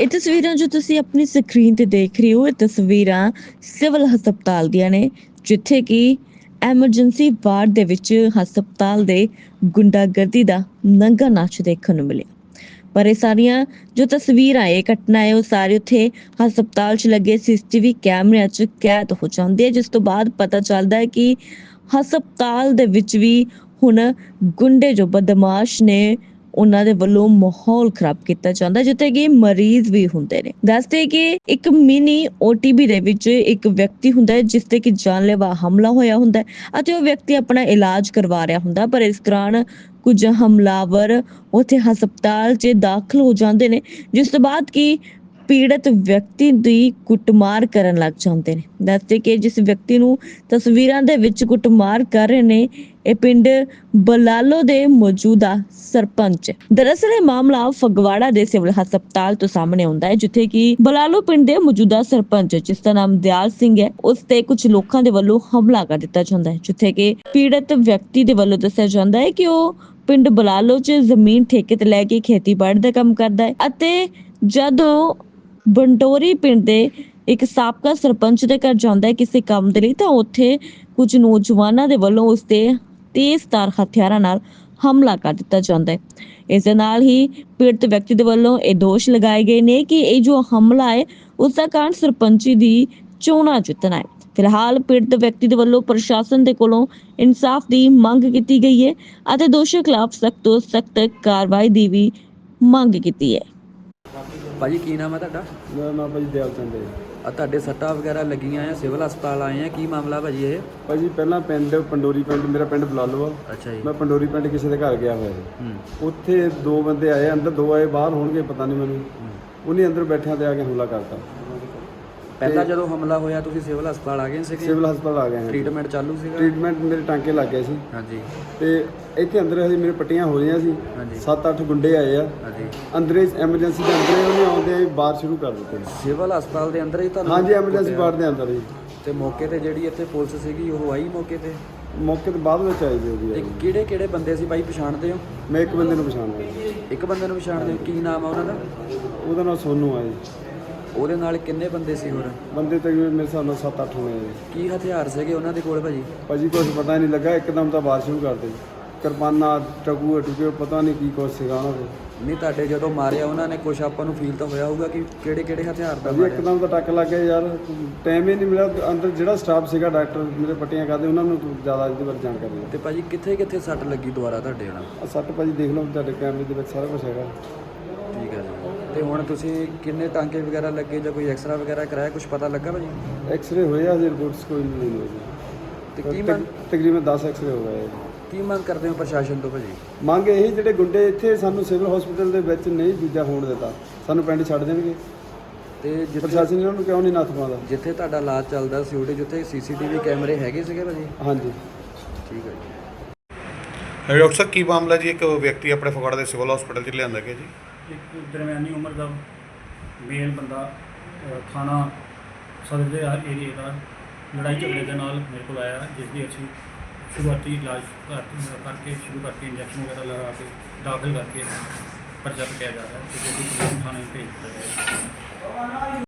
ਇਹ ਤਸਵੀਰਾਂ ਜੋ ਤੁਸੀਂ ਆਪਣੀ ਸਕਰੀਨ ਤੇ ਦੇਖ ਰਹੇ ਹੋ, ਇਹ ਤਸਵੀਰਾਂ ਸਿਵਲ ਹਸਪਤਾਲ ਦੀਆਂ ਨੇ, ਜਿੱਥੇ ਕਿ ਐਮਰਜੈਂਸੀ ਵਾਰਡ ਦੇ ਵਿੱਚ ਹਸਪਤਾਲ ਦੇ ਗੁੰਡਾਗਰਦੀ ਦਾ ਨੰਗਾ ਨਾਚ ਦੇਖਣ ਨੂੰ ਮਿਲਿਆ। ਪਰ ਇਹ ਸਾਰੀਆਂ ਜੋ ਤਸਵੀਰਾਂ, ਇਹ ਘਟਨਾ ਹੈ, ਉਹ ਸਾਰੇ ਉੱਥੇ ਹਸਪਤਾਲ 'ਚ ਲੱਗੇ ਸੀਸੀਟੀਵੀ ਕੈਮਰਿਆਂ 'ਚ ਕੈਦ ਹੋ ਜਾਂਦੀ ਹੈ ਜਿਸ ਤੋਂ ਬਾਅਦ ਪਤਾ ਚੱਲਦਾ ਹੈ ਕਿ ਹਸਪਤਾਲ ਦੇ ਵਿੱਚ ਵੀ ਹੁਣ ਗੁੰਡੇ ਜੋ ਬਦਮਾਸ਼ ਨੇ ਉਹਨਾਂ ਦੇ ਵੱਲੋਂ ਮਾਹੌਲ ਖਰਾਬ ਕੀਤਾ ਜਾਂਦਾ, ਜਿੱਥੇ ਕਿ ਮਰੀਜ਼ ਵੀ ਹੁੰਦੇ ਨੇ। ਦੱਸਦੇ ਕਿ ਇੱਕ ਮਿਨੀ ਓਟੀਬੀ ਦੇ ਵਿੱਚ ਇੱਕ ਵਿਅਕਤੀ ਹੁੰਦਾ ਹੈ ਜਿਸ ਤੇ ਕਿ ਜਾਨਲੇਵਾ ਹਮਲਾ ਹੋਇਆ ਹੁੰਦਾ ਹੈ ਅਤੇ ਉਹ ਵਿਅਕਤੀ ਆਪਣਾ ਇਲਾਜ ਕਰਵਾ ਰਿਹਾ ਹੁੰਦਾ, ਪਰ ਇਸ ਦੌਰਾਨ ਕੁਝ ਹਮਲਾਵਰ ਉੱਥੇ ਹਸਪਤਾਲ 'ਚ ਦਾਖਲ ਹੋ ਜਾਂਦੇ ਨੇ, ਜਿਸ ਤੋਂ ਬਾਅਦ ਕਿ ਪੀੜਤ ਵਿਅਕਤੀ ਦੀ ਕੁੱਟਮਾਰ ਕਰਨ ਲੱਗ ਜਾਂਦੇ ਨੇ। ਦੱਸਦੇ ਕਿ ਜਿਸ ਵਿਅਕਤੀ ਨੂੰ ਤਸਵੀਰਾਂ ਦੇ ਵਿੱਚ ਕੁੱਟਮਾਰ ਕਰ ਰਹੇ ਨੇ, ਇਹ ਪਿੰਡ ਬਲਾਲੋ ਦੇ ਮੌਜੂਦਾ ਸਰਪੰਚ ਦਰਅਸਲ ਇਹ ਮਾਮਲਾ ਫਗਵਾੜਾ ਦੇ ਸਿਵਲ ਹਸਪਤਾਲ ਤੋਂ ਸਾਹਮਣੇ ਆਉਂਦਾ ਹੈ, ਜਿੱਥੇ ਕਿ ਬਲਾਲੋ ਪਿੰਡ ਦੇ ਮੌਜੂਦਾ ਸਰਪੰਚ ਜਿਸ ਦਾ ਨਾਮ ਦਿਆਲ ਸਿੰਘ ਹੈ। ਉਸ ਤੇ ਕੁਝ ਲੋਕਾਂ ਦੇ ਵੱਲੋਂ ਹਮਲਾ ਕਰ ਦਿੱਤਾ ਜਾਂਦਾ ਹੈ, ਜਿੱਥੇ ਕਿ ਪੀੜਤ ਵਿਅਕਤੀ ਦੇ ਵੱਲੋਂ ਦੱਸਿਆ ਜਾਂਦਾ ਹੈ ਕਿ ਉਹ ਪਿੰਡ ਬਲਾਲੋ 'ਚ ਜ਼ਮੀਨ ਠੇਕੇ ਤੇ ਲੈ ਕੇ ਖੇਤੀਬਾੜੀ ਦਾ ਕੰਮ ਕਰਦਾ ਹੈ ਅਤੇ ਜਦੋਂ ਬੰਡੋਰੀ ਪਿੰਡ ਦੇ ਇੱਕ ਸਾਬਕਾ ਸਰਪੰਚ ਦੇ ਘਰ ਜਾਂਦਾ ਹੈ ਕਿਸੇ ਕੰਮ ਦੇ ਲਈ, ਤਾਂ ਉੱਥੇ ਕੁਝ ਨੌਜਵਾਨਾਂ ਦੇ ਵੱਲੋਂ ਉਸ ਤੇ ਤੇਜ਼ਧਾਰ ਹਥਿਆਰਾਂ ਨਾਲ ਹਮਲਾ ਕਰ ਦਿੱਤਾ ਜਾਂਦਾ ਹੈ। ਇਸ ਦੇ ਨਾਲ ਹੀ ਪੀੜਤ ਵਿਅਕਤੀ ਦੇ ਵੱਲੋਂ ਇਹ ਦੋਸ਼ ਲਗਾਏ ਗਏ ਨੇ ਕਿ ਇਹ ਜੋ ਹਮਲਾ ਹੈ, ਉਸ ਦਾ ਕਾਰਨ ਸਰਪੰਚੀ ਦੀ ਚੋਣਾਂ ਜਿੱਤਣਾ ਹੈ। ਫਿਲਹਾਲ ਪੀੜਤ ਵਿਅਕਤੀ ਦੇ ਵੱਲੋਂ ਪ੍ਰਸ਼ਾਸਨ ਦੇ ਕੋਲੋਂ ਇਨਸਾਫ ਦੀ ਮੰਗ ਕੀਤੀ ਗਈ ਹੈ ਅਤੇ ਦੋਸ਼ੀਆਂ ਖਿਲਾਫ ਸਖਤ ਤੋਂ ਸਖਤ ਕਾਰਵਾਈ ਦੀ ਵੀ ਮੰਗ ਕੀਤੀ ਹੈ। ਭਾਜੀ ਕੀ ਨਾਮ ਹੈ ਤੁਹਾਡਾ? ਮੇਰਾ ਨਾਮ ਭਾਜੀ ਦਿਆਲ ਚੰਦ ਹੈ ਆ ਤੁਹਾਡੇ ਸੱਟਾਂ ਵਗੈਰਾ ਲੱਗੀਆਂ ਆ ਸਿਵਲ ਹਸਪਤਾਲ ਆਏ ਆ? ਕੀ ਮਾਮਲਾ ਭਾਜੀ ਇਹ? ਭਾਜੀ ਪਹਿਲਾਂ ਪਿੰਡ ਪੰਡੋਰੀ ਪਿੰਡ ਮੇਰਾ ਪਿੰਡ ਬਲਾਲੋ ਆ। ਅੱਛਾ ਜੀ। ਮੈਂ ਪੰਡੋਰੀ ਪਿੰਡ ਕਿਸੇ ਦੇ ਘਰ ਗਿਆ ਹੋਇਆ ਸੀ। ਉੱਥੇ ਦੋ ਬੰਦੇ ਆਏ ਅੰਦਰ ਦੋ ਆਏ ਬਾਹਰ ਹੋਣਗੇ ਪਤਾ ਨਹੀਂ ਮੈਨੂੰ। ਉਹਨੇ ਅੰਦਰ ਬੈਠਿਆਂ ਤੇ ਆ ਕੇ ਹਮਲਾ ਕਰਤਾ। ਪਹਿਲਾਂ ਜਦੋਂ ਹਮਲਾ ਹੋਇਆ ਤੁਸੀਂ ਸਿਵਲ ਹਸਪਤਾਲ ਆ ਗਏ ਸੀਗੇ ਸਿਵਲ ਹਸਪਤਾਲ ਆ ਗਏ ਹਾਂ ਟ੍ਰੀਟਮੈਂਟ ਚਾਲੂ ਸੀਗਾ? ਟ੍ਰੀਟਮੈਂਟ ਮੇਰੇ ਟਾਂਕੇ ਲੱਗ ਗਏ ਸੀ। ਹਾਂਜੀ। ਤੇ ਇੱਥੇ ਅੰਦਰ ਹਜੇ ਮੇਰੇ ਪੱਟੀਆਂ ਹੋ ਰਹੀਆਂ ਸੀ। ਹਾਂਜੀ। 7-8 ਗੁੰਡੇ ਆਏ ਆ। ਹਾਂਜੀ। ਅੰਦਰੇ ਐਮਰਜੈਂਸੀ ਦੇ ਅੰਦਰੇ ਉਹਨੇ ਆਉਂਦੇ ਬਾਹਰ ਸ਼ੁਰੂ ਕਰ ਦਿੱਤੇ। ਸਿਵਲ ਹਸਪਤਾਲ ਦੇ ਅੰਦਰ ਹੀ ਤੁਹਾਨੂੰ ਹਾਂਜੀ ਐਮਰਜੈਂਸੀ। ਵਾਰਡ ਦੇ ਅੰਦਰ ਹੀ। ਤੇ ਮੌਕੇ ਤੇ ਜਿਹੜੀ ਇੱਥੇ ਪੁਲਿਸ ਸੀਗੀ ਉਹ ਆਈ ਮੌਕੇ ਤੇ? ਮੌਕੇ ਤੇ ਬਾਅਦ ਵਿੱਚ ਆਈ ਜੀ ਉਹਦੀ। ਕਿਹੜੇ ਕਿਹੜੇ ਬੰਦੇ ਸੀ ਬਾਈ ਪਛਾਣਦੇ ਹੋ? ਮੈਂ ਇੱਕ ਬੰਦੇ ਨੂੰ ਪਛਾਣਦਾ। ਇੱਕ ਬੰਦੇ ਨੂੰ ਪਛਾਣਦੇ ਹੋ? ਕੀ ਨਾਮ ਆ ਉਹਨਾਂ ਦਾ? ਉਹਦਾ ਨਾਮ ਸੋਨੂ ਆ ਜੀ। ਉਹਦੇ ਨਾਲ ਕਿੰਨੇ ਬੰਦੇ ਸੀ ਹੋਰ? ਬੰਦੇ ਤਕਰੀਬਨ ਮੇਰੇ ਹਿਸਾਬ ਨਾਲ 7-8 ਹੋਣੇ ਆ ਜੀ। ਕੀ ਹਥਿਆਰ ਸੀਗੇ ਉਹਨਾਂ ਦੇ ਕੋਲ ਭਾਜੀ? ਭਾਜੀ ਕੁਝ ਪਤਾ ਨਹੀਂ ਲੱਗਾ ਇੱਕਦਮ ਤਾਂ ਬਾਰਿਸ਼ ਸ਼ੁਰੂ ਕਰ ਦਿੱਤੀ ਕਿਰਪਾਨਾਂ ਟਕੂ ਟੁਕੇ ਪਤਾ ਨਹੀਂ ਕੀ ਕੁਛ ਸੀਗਾ ਉਹਨਾਂ ਕੋਲ। ਨਹੀਂ ਤੁਹਾਡੇ ਜਦੋਂ ਮਾਰਿਆ ਉਹਨਾਂ ਨੇ ਕੁਝ ਆਪਾਂ ਨੂੰ ਫੀਲ ਤਾਂ ਹੋਇਆ ਹੋਊਗਾ ਕਿ ਕਿਹੜੇ ਕਿਹੜੇ ਹਥਿਆਰ ਦਾ ਭਾਜੀ ਮਾਰਿਆ। ਇੱਕਦਮ ਤਾਂ ਟੱਕ ਲੱਗ ਗਿਆ ਯਾਰ। ਟਾਈਮ ਹੀ ਨਹੀਂ ਮਿਲਿਆ ਅੰਦਰ ਜਿਹੜਾ ਸਟਾਫ ਸੀਗਾ ਡਾਕਟਰ ਮੇਰੇ ਪੱਟੀਆਂ ਕਰਦੇ ਉਹਨਾਂ ਨੂੰ ਜ਼ਿਆਦਾ ਇਹਦੇ ਬਾਰੇ ਜਾਣਕਾਰੀ ਤੇ ਭਾਜੀ ਕਿੱਥੇ ਕਿੱਥੇ ਸੱਟ ਲੱਗੀ ਦੁਬਾਰਾ ਤੁਹਾਡੇ ਨਾਲ? ਆ ਸੱਟ ਭਾਜੀ ਦੇਖ ਲਓ ਤੁਹਾਡੇ ਕੈਮਰੇ ਦੇ ਵਿੱਚ ਸਾਰਾ ਕੁਝ ਹੈਗਾ। ਠੀਕ ਹੈ ਜੀ। ਤੇ ਹੁਣ ਤੁਸੀਂ ਕਿੰਨੇ ਟਾਂਕੇ ਵਗੈਰਾ ਲੱਗੇ ਜਾਂ ਕੋਈ ਐਕਸਰਾ ਵਗੈਰਾ ਕਰਾਇਆ? ਕੁਝ ਪਤਾ ਲੱਗਾ ਭਾਜੀ? ਐਕਸ-ਰੇ ਹੋਏ ਆ ਜੀ ਰਿਪੋਰਟਸ ਕੋਈ ਨਹੀਂ ਹੋਈ ਤੇ ਕੀ ਮੰਗ ਤਕਰੀਬਨ 10 ਐਕਸ-ਰੇ ਹੋ ਗਏ ਕੀ ਮੰਗ ਕਰਦੇ ਹੋ ਪ੍ਰਸ਼ਾਸਨ ਤੋਂ ਭਾਜੀ? ਮੰਗ ਇਹੀ ਜਿਹੜੇ ਗੁੰਡੇ ਇੱਥੇ ਸਾਨੂੰ ਸਿਵਲ ਹਸਪੀਟਲ ਦੇ ਵਿੱਚ ਨਹੀਂ ਦੂਜਾ ਹੋਣ ਦਿੱਤਾ। ਸਾਨੂੰ ਪਿੰਡ ਛੱਡ ਦੇਣਗੇ। ਤੇ ਜਿੱਥੇ ਪ੍ਰਸ਼ਾਸਨ ਇਹਨਾਂ ਨੂੰ ਕਿਉਂ ਨਹੀਂ ਨੱਥ ਪਾਉਂਦਾ? ਜਿੱਥੇ ਤੁਹਾਡਾ ਇਲਾਜ ਚੱਲਦਾ ਸੀ ਉਹਦੇ ਜਿੱਥੇ ਸੀਸੀਟੀਵੀ ਕੈਮਰੇ ਹੈਗੇ ਸੀਗੇ ਭਾਜੀ? ਹਾਂਜੀ। ਠੀਕ ਹੈ ਜੀ। ਡਾਕਟਰ ਸਾਹਿਬ ਕੀ ਮਾਮਲਾ ਜੀ? ਇੱਕ ਵਿਅਕਤੀ ਆਪਣੇ ਫਗਵਾੜਾ ਦੇ ਸਿਵਲ ਹਸਪੀਟਲ 'ਚ ਲਿਆਂਦਾ ਗਿਆ ਜੀ। ਇੱਕ ਦਰਮਿਆਨੀ ਉਮਰ ਦਾ ਮੇਲ ਬੰਦਾ ਅ, ਥਾਣਾ ਸਦਰ ਦੇ ਏਰੀਏ ਦਾ ਲੜਾਈ ਝਗੜੇ ਦੇ ਨਾਲ ਮੇਰੇ ਕੋਲ ਆਇਆ ਜਿਸ ਦੀ ਅਸੀਂ ਸ਼ੁਰੂਆਤੀ ਇਲਾਜ ਕਰ- ਕਰਕੇ ਸ਼ੁਰੂ ਕਰਕੇ ਇੰਜੈਕਸ਼ਨ ਵਗੈਰਾ ਲਗਾ ਕੇ ਦਾਖਲ ਕਰਕੇ ਪਰਚਾ ਕਟਿਆ ਜਾ ਰਿਹਾ ਹੈ ਤੇ ਜੋ ਕਿ ਪੁਲਿਸ ਥਾਣੇ ਭੇਜ ਦਿੱਤਾ ਗਿਆ ਹੈ।